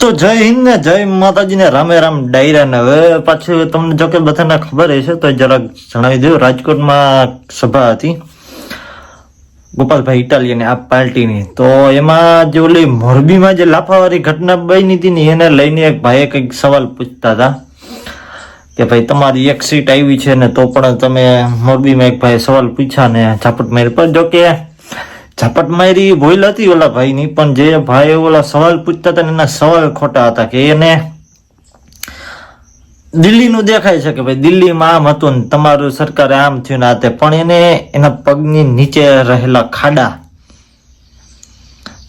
તો જય હિન્દ ને જય માતાજી ને રામે રામ ડાયરા ને. હવે પાછું તમને જો કે બધાને ખબર હશે તો જરાક જણાવી દઉં. રાજકોટમાં સભા હતી. ગોપાલભાઈ ઇટાલિયન આ પાર્ટીની. તો એમાં જે ઓલી મોરબીમાં જે લાફાવાળી ઘટના બની હતી ને, એને લઈને એક ભાઈએ કંઈક સવાલ પૂછતા હતા કે ભાઈ, તમારી એક સીટ આવી છે ને, તો પણ તમે મોરબીમાં એક ભાઈ સવાલ પૂછ્યા ને ઝાપટ મારી. પણ જો કે ઝાપટ મારી ભૂલ હતી ઓલા ભાઈની, પણ જે ભાઈ ઓલા સવાલ પૂછતા હતા એના સવાલ ખોટા હતા કે એને દિલ્હીનું દેખાય છે કે ભાઈ દિલ્હીમાં આમ હતું ને તમારું સરકારે આમ થયું ને તે, પણ એને એના પગની નીચે રહેલા ખાડા,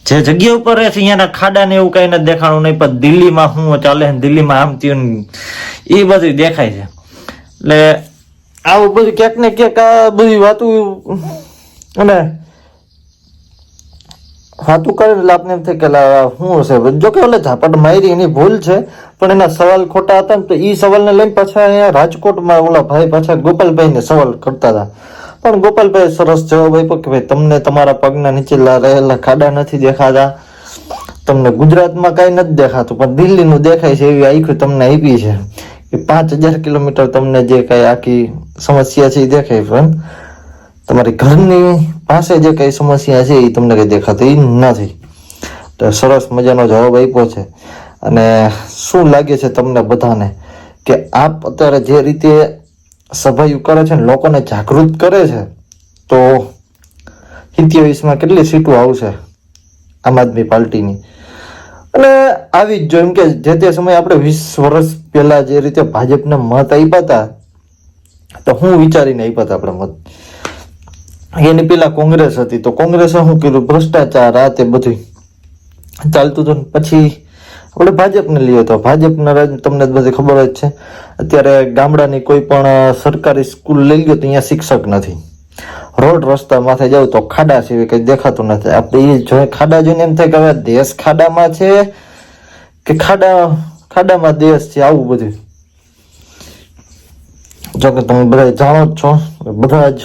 જે જગ્યા ઉપર રહે છે અહીંયાના ખાડા ને એવું કઈ દેખાણું નહીં, પણ દિલ્હીમાં શું ચાલે દિલ્હીમાં આમ થયું એ બધું દેખાય છે. એટલે આવું બધું ક્યાંક ને ક્યાંક આ બધી વાતું અને વાતું કરે એટલે આપને એમ થાય કે શું હશે? જો કે ઓલે ઝાપટ મારી, એની ભૂલ છે, પણ એના સવાલ ખોટા હતા ને તો એ સવાલને લઈને પાછા અહીંયા રાજકોટમાં ઓલા ભાઈ પાછા ગોપાલભાઈને સવાલ કરતા હતા. પણ ગોપાલભાઈ સરસ જવાબ આપ્યો કે, ભાઈ, તમને તમારા પગના નીચે રહેલા ખાડા નથી દેખાતા. તમને ગુજરાતમાં કાંઈ નથી દેખાતું, પણ દિલ્હીનું દેખાય છે એવી આખું તમને આપી છે. કે પાંચ હજાર કિલોમીટર તમને જે કાંઈ આખી સમસ્યા છે એ દેખાય પણ તમારી ઘરની પાસે જે કઈ સમસ્યા છે એ તમને કઈ દેખાતી નથી. તો સરસ મજાનો જવાબ આપ્યો છે. અને શું લાગે છે તમને બધાને કે આપ અત્યારે જે રીતે સભાયું કરે છે ને, લોકોને જાગૃત કરે છે, તો સિત્યાવીસમાં કેટલી સીટો આવશે આમ આદમી પાર્ટીની? અને આવી જ જો એમ કે જે તે સમયે આપણે વીસ વર્ષ પહેલાં જે રીતે ભાજપને મત આપ્યા હતા, તો હું વિચારીને આપ્યા હતા આપણે મત. એની પેલા કોંગ્રેસ હતી, તો કોંગ્રેસે શું કર્યું? ભ્રષ્ટાચાર આ તે બધું ચાલતું હતું પછી આપણે ભાજપને લઈએ તો ભાજપના રાજ તમને બધી ખબર જ છે. અત્યારે ગામડાની કોઈ પણ સરકારી સ્કૂલ લઈ ગયો તો અહીંયા શિક્ષક નથી. રોડ રસ્તા માથે જાવ તો ખાડા સિવાય કઈ દેખાતું નથી. આપણે એ જોઈ ખાડા જોઈને એમ થાય કે હવે દેશ ખાડામાં છે કે ખાડા ખાડામાં દેશ છે, આવું બધું જો કે તમે બધા જાણો જ છો, બધા જ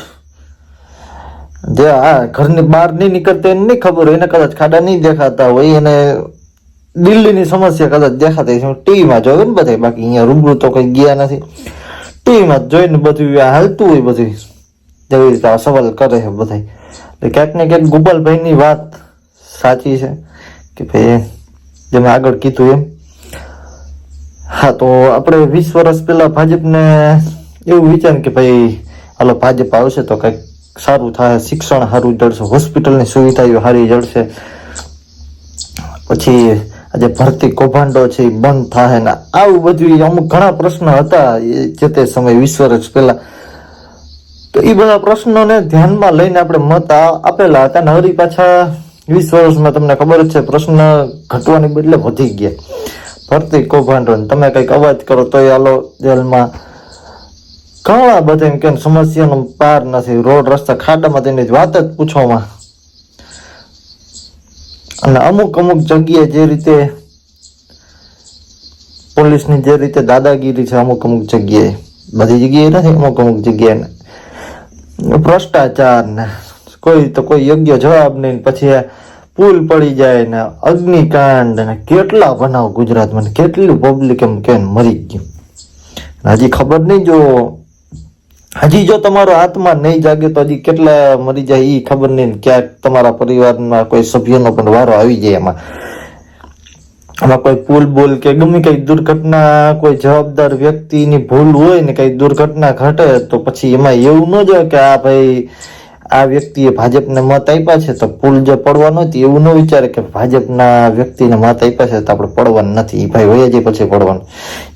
જે આ ઘરની બહાર નહીં નીકળતા એને નહીં ખબર એને કદાચ ખાડા નહીં દેખાતા હોય, એને દિલ્હીની સમસ્યા કદાચ દેખાતી છે ટીવીમાં જોવે ને બધા બાકી અહીંયા રૂબરૂ તો કંઈ ગયા નથી. ટીવીમાં જોઈને બધું હાલતું હોય બધું. જેવી રીતે સવાલ કરે છે બધા એટલે ક્યાંક ને ક્યાંક ગોપાલભાઈની વાત સાચી છે કે ભાઈ જે મેં આગળ કીધું એમ, હા તો આપણે વીસ વર્ષ પહેલાં ભાજપને એવું વિચાર કે ભાઈ, હાલો, ભાજપ આવશે તો કંઈક સારું થાય, શિક્ષણ સારું જળશે, હોસ્પિટલની સુવિધાઓ સારી જળશે. પછી આજે ભરતી કૌભાંડો છે એ બંધ થાય ને આવું બધું અમુક ઘણા પ્રશ્નો હતા જે તે સમય વીસ વર્ષ પહેલા. તો એ બધા પ્રશ્નોને ધ્યાનમાં લઈને આપણે મત આપેલા હતા ને હરી પાછા વીસ વર્ષમાં તમને ખબર જ છે, પ્રશ્ન ઘટવાની બદલે વધી ગયા. ભરતી કૌભાંડો તમે કંઈક અવાજ કરો તોય આલો જેલમાં ઘણા બધા કે સમસ્યાનો પાર નથી. રોડ, રસ્તા ખાડામાં તેની વાત જ પૂછવામાં. અને અમુક અમુક જગ્યાએ જે રીતે પોલીસની જે રીતે દાદાગીરી છે અમુક અમુક જગ્યાએ. બધી જગ્યાએ નથી, અમુક અમુક જગ્યાએ ભ્રષ્ટાચાર ને કોઈ તો કોઈ યોગ્ય જવાબ નહીં, પછી પુલ પડી જાય ને અગ્નિકાંડ ને કેટલા બનાવ ગુજરાતમાં કેટલું પબ્લિક એમ કે મરી ગયું. હજી ખબર નહીં જો હજી જો તમારો આત્મા નહીં જાગે તો હજી કેટલા મરી જાય એ ખબર નહીં ક્યાંક તમારા પરિવારમાં કોઈ સભ્યનો પણ વારો આવી જાય એમાં. આમાં કોઈ પુલ બોલ કે ગમે કઈ દુર્ઘટના, કોઈ જવાબદાર વ્યક્તિની ભૂલ હોય ને કઈ દુર્ઘટના ઘટે તો પછી એમાં એવું ન જાય કે આ ભાઈ, આ વ્યક્તિએ ભાજપને મત આપ્યા છે તો પુલ જે પડવાનો હતી એવું ન વિચારે કે ભાજપના વ્યક્તિને મત આપ્યા છે તો આપણે પડવાનું નથી. એ ભાઈ હોય જ પછી પડવાનું.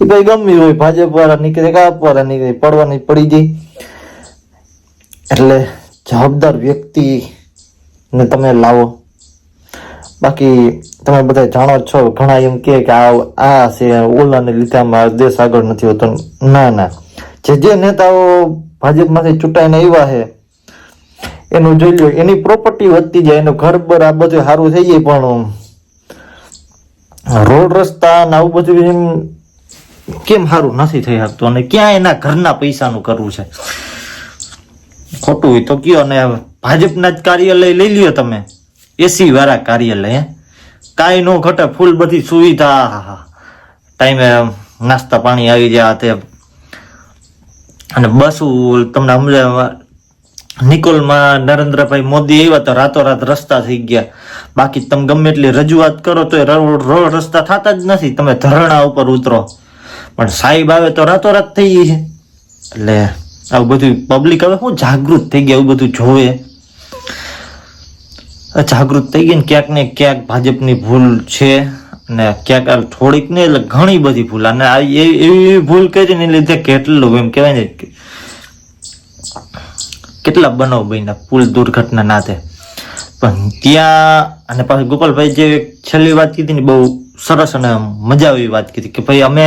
એ ભાઈ ગમ્યું હોય, ભાજપ વાળા નીકળે કાપ વાળા નીકળે, પડવાની પડી જાય. એટલે જવાબદાર વ્યક્તિને તમે લાવો. બાકી તમે બધા જાણો છો, ઘણા એમ કે આ આ છે, ઓલાને લીધે દેશ આગળ નથી હોતો. ના ના. જે જે નેતાઓ ભાજપમાંથી ચૂંટાઈને આવ્યા છે, એનું જોઈ લો એની પ્રોપર્ટી વધતી જાય, એનું ઘર બર આ બધું સારું થઈ જાય, પણ રોડ રસ્તા ને આવું બધું એમ કેમ સારું નથી થઈ શકતું? અને ક્યાં એના ઘરના પૈસાનું કરવું છે? ખોટું હોય તો કયો અને ભાજપના જ કાર્યાલય લઈ લ્યો તમે. એસી વાળા કાર્યાલય કાંઈ ન ઘટે, ફૂલ બધી સુવિધા ટાઈમે નાસ્તા પાણી આવી જાય તે. અને બસ તમને હમણાં નિકોલમાં નરેન્દ્રભાઈ મોદી આવ્યા તો રાતોરાત રસ્તા થઈ ગયા. બાકી તમે ગમે એટલી રજૂઆત કરો તો રોડ રસ્તા થતા જ નથી. તમે ધરણા ઉપર ઉતરો. પણ સાહેબ આવે તો રાતોરાત થઈ ગઈ છે એટલે આવું બધું પબ્લિક હવે શું જાગૃત થઈ ગયા એવું બધું જોવે. જાગૃત થઈ ગઈ ને ક્યાંક ને ક્યાંક ભાજપની ભૂલ છે ને ક્યાંક થોડીક ને એટલે ઘણી બધી ભૂલ. અને એવી એવી ભૂલ કરી ને લીધે કેટલું એમ કહેવાય ને કેટલા બનાવ બન્યા પુલ દુર્ઘટના નાથે પણ ત્યાં અને પાછી ગોપાલભાઈ જે છેલ્લી વાત કીધી ને બહુ સરસ અને મજા આવી વાત કીધી કે ભાઈ અમે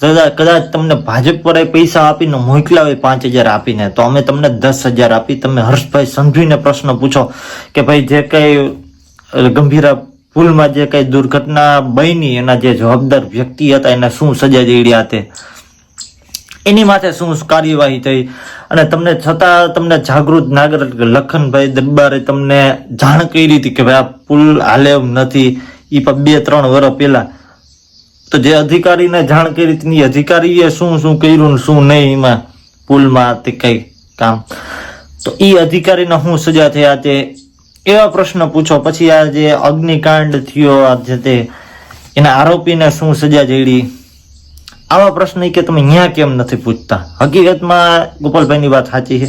કદાચ કદાચ તમને ભાજપ પર પૈસા આપીને મોકલાવે પાંચ હજાર આપીને, તો અમે તમને દસ હજાર આપી તમે હર્ષભાઈ સમજીને પ્રશ્ન પૂછો કે ભાઈ જે કઈ ગંભીર પુલમાં જે કઈ દુર્ઘટના બની, એના જે જવાબદાર વ્યક્તિ હતા, એને શું સજા દેડ્યા તે? એની માથે શું કાર્યવાહી થઈ? અને તમને છતાં તમને જાગૃત નાગરિક લખનભાઈ દરબારે તમને જાણ કરી હતી કે ભાઈ આ પુલ હાલે નથી. એ પણ બે ત્રણ વર્ષ પહેલા તો જે અધિકારીને જાણ કરી હતી અધિકારીએ શું શું કર્યું શું નહીં, એમાં પુલમાં તે કંઈ કામ. તો એ અધિકારીને શું સજા થયા તે એવા પ્રશ્ન પૂછો. પછી આ જે અગ્નિકાંડ થયો, આ જે તે, એના આરોપીને શું સજા જડી આવા પ્રશ્ન કે તમે અહીંયા કેમ નથી પૂછતા? હકીકતમાં ગોપાલભાઈની વાત સાચી છે.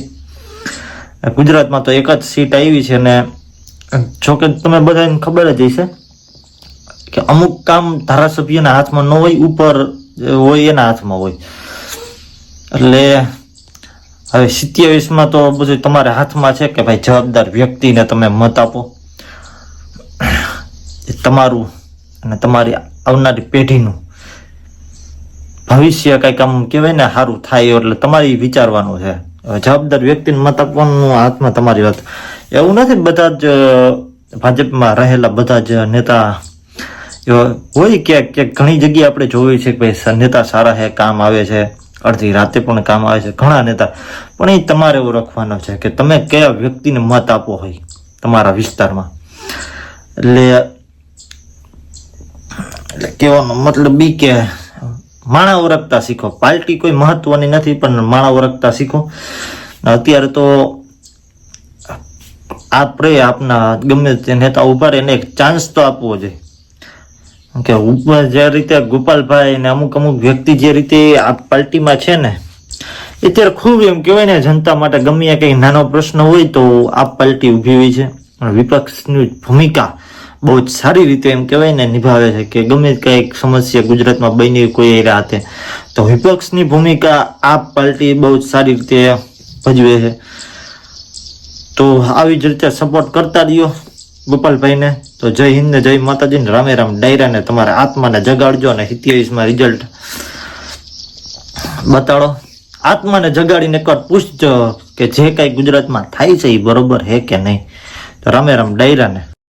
ગુજરાતમાં તો એક જ સીટ આવી છે ને, જોકે તમે બધાને ખબર જ હશે કે અમુક કામ ધારાસભ્યના હાથમાં ન હોય, ઉપર હોય એના હાથમાં હોય. એટલે હવે સિત્યાવીસમાં તો બધું તમારા હાથમાં છે કે ભાઈ જવાબદાર વ્યક્તિને તમે મત આપો. એ તમારું અને તમારી આવનારી પેઢીનું ભવિષ્ય કંઈક આમ કહેવાય ને સારું થાય એટલે તમારી વિચારવાનું છે. હવે જવાબદાર વ્યક્તિને મત આપવાનું હાથમાં તમારી વાત. એવું નથી બધા જ ભાજપમાં રહેલા બધા જ નેતા હોય ક્યાંક ક્યાંક ઘણી જગ્યાએ આપણે જોયું છે કે ભાઈ નેતા સારા છે કામ આવે છે, અડધી રાતે પણ કામ આવે છે, ઘણા નેતા. પણ એ તમારે ઓળખવાનો છે કે તમે કયા વ્યક્તિને મત આપો હોય તમારા વિસ્તારમાં. એટલે એટલે કહેવાનો મતલબ બી કે માણા ઓળખતા શીખો. પાર્ટી કોઈ મહત્વની નથી, પણ માણા ઓળખતા શીખો. અત્યારે તો આપણે આપના ગમે તે નેતા ઊભા એને એક ચાન્સ તો આપવો જોઈએ. કે ઉપર જે રીતે ગોપાલભાઈ ને અમુક અમુક વ્યક્તિ જે રીતે આ પાર્ટીમાં છે ને એ અત્યારે ખૂબ એમ કહેવાય ને, જનતા માટે ગમે કંઈ નાનો પ્રશ્ન હોય તો આ પાર્ટી ઊભી હોય છે. વિપક્ષની ભૂમિકા બહુ જ સારી રીતે એમ કહેવાય ને, નિભાવે છે કે ગમે કંઈક સમસ્યા ગુજરાતમાં બની કોઈ હાથે, તો વિપક્ષની ભૂમિકા આ પાર્ટી બહુ જ સારી રીતે ભજવે છે. તો આવી જ રીતે સપોર્ટ કરતા રહ્યો ગોપાલભાઈને. તો જય હિન્દ ને જય માતાજી ને રામે રામ ડાયરાને તમારા આત્માને જગાડજો અને સિત્યાવીસમાં રિઝલ્ટ બતાડો. આત્માને જગાડીને એકવાર પૂછજો કે જે કાંઈ ગુજરાતમાં થાય છે એ બરોબર હે કે નહીં? તો રામે રામ ડાયરાને